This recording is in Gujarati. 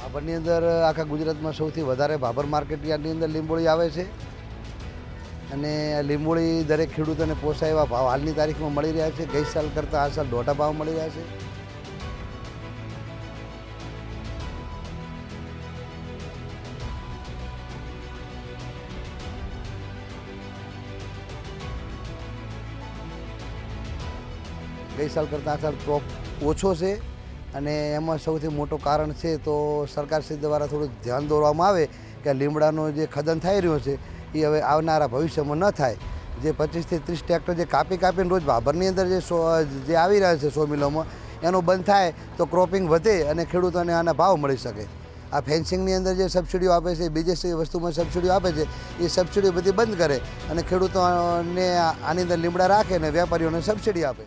ભાભરની અંદર આખા ગુજરાતમાં સૌથી વધારે ભાભર માર્કેટ યાર્ડની અંદર લીંબોળી આવે છે. અને લીંબોળી દરેક ખેડૂતોને પોસાય એવા ભાવ હાલની તારીખમાં મળી રહ્યા છે. ગઈ સાલ કરતાં આ સાલ દોઢા ભાવ મળી રહ્યા છે. ગઈ સાલ કરતાં આ સાલ ક્રોપ ઓછો છે. અને એમાં સૌથી મોટું કારણ છે તો સરકારશ્રી દ્વારા થોડું ધ્યાન દોરવામાં આવે કે લીમડાનો જે ખદન થઈ રહ્યો છે, એ હવે આવનારા ભવિષ્યમાં ન થાય. જે પચીસથી ત્રીસ ટ્રેક્ટર જે કાપી કાપીને રોજ ભાભરની અંદર જે જે આવી રહ્યા છે સો મિલોમાં, એનું બંધ થાય તો ક્રોપિંગ વધે અને ખેડૂતોને આના ભાવ મળી શકે. આ ફેન્સિંગની અંદર જે સબસિડીઓ આપે છે, બીજી વસ્તુમાં સબસિડીઓ આપે છે, એ સબસિડીઓ બધી બંધ કરે અને ખેડૂતોને આની અંદર લીમડા રાખે અને વેપારીઓને સબસિડી આપે.